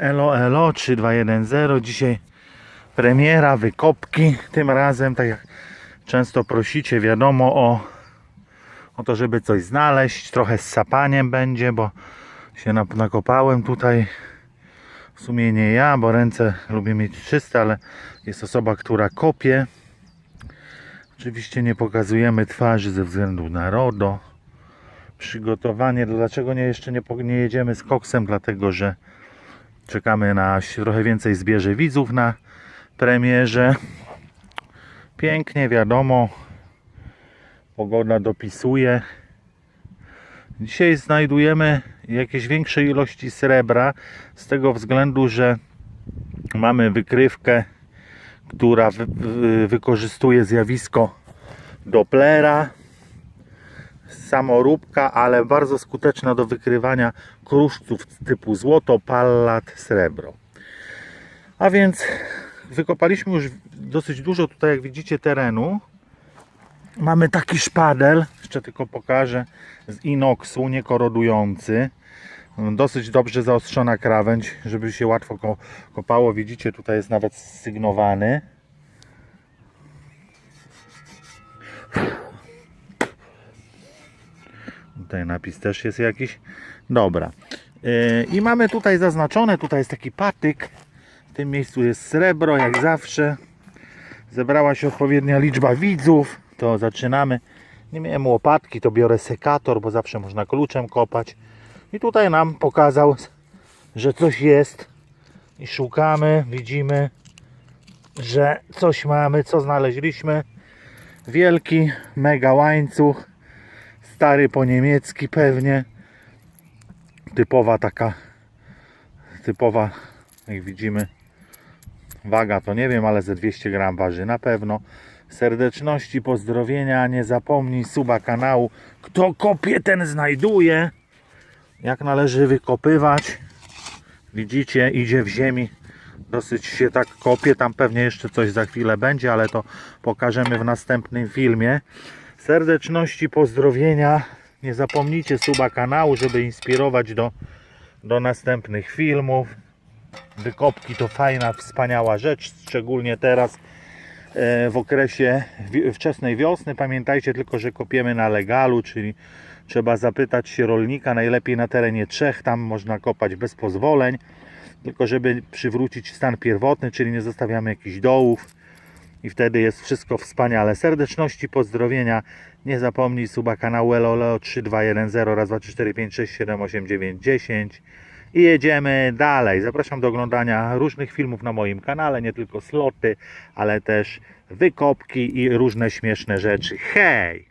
Elo, elo, 3210. Dzisiaj premiera, wykopki. Tym razem, tak jak często prosicie, wiadomo o, o to, żeby coś znaleźć. Trochę z sapaniem będzie, bo się nakopałem tutaj. W sumie nie ja, bo ręce lubię mieć czyste, ale jest osoba, która kopie. Oczywiście nie pokazujemy twarzy ze względu na RODO. Przygotowanie, dlaczego nie, jeszcze nie, nie jedziemy z koksem? Dlatego, że czekamy na trochę więcej zbierze widzów na premierze. Pięknie, wiadomo. Pogoda dopisuje. Dzisiaj znajdujemy jakieś większe ilości srebra z tego względu, że mamy wykrywkę, która wy, wykorzystuje zjawisko Dopplera. Samoróbka, ale bardzo skuteczna do wykrywania kruszców typu złoto, pallat, srebro. A więc wykopaliśmy już dosyć dużo tutaj, jak widzicie, terenu. Mamy taki szpadel, jeszcze tylko pokażę, z inoksu, niekorodujący. Dosyć dobrze zaostrzona krawędź, żeby się łatwo ko- kopało. Widzicie, tutaj jest nawet sygnowany. Tutaj napis też jest jakiś. Dobra. Yy, I mamy tutaj zaznaczone, tutaj jest taki patyk. W tym miejscu jest srebro, jak zawsze. Zebrała się odpowiednia liczba widzów. To zaczynamy. Nie miałem łopatki, to biorę sekator, bo zawsze można kluczem kopać. I tutaj nam pokazał, że coś jest. I szukamy, widzimy, że coś mamy, co znaleźliśmy. Wielki, mega łańcuch. Stary po niemiecki pewnie. Typowa taka, typowa, jak widzimy, waga to nie wiem, ale ze 200 gram waży na pewno. Serdeczności, pozdrowienia, nie zapomnij suba kanału. Kto kopie, ten znajduje. Jak należy wykopywać. Widzicie, idzie w ziemi. Dosyć się tak kopie. Tam pewnie jeszcze coś za chwilę będzie, ale to pokażemy w następnym filmie. Serdeczności, pozdrowienia. Nie zapomnijcie suba kanału, żeby inspirować do, do następnych filmów. Wykopki to fajna, wspaniała rzecz, szczególnie teraz e, w okresie wczesnej wiosny. Pamiętajcie tylko, że kopiemy na legalu, czyli trzeba zapytać się rolnika, najlepiej na terenie trzech, tam można kopać bez pozwoleń, tylko żeby przywrócić stan pierwotny, czyli nie zostawiamy jakichś dołów i wtedy jest wszystko wspaniale. Serdeczności, pozdrowienia. Nie zapomnij suba kanału LOLO 3210 raz 2 3 4 5 6 7 8 9 10 i jedziemy dalej. Zapraszam do oglądania różnych filmów na moim kanale, nie tylko sloty, ale też wykopki i różne śmieszne rzeczy. Hej!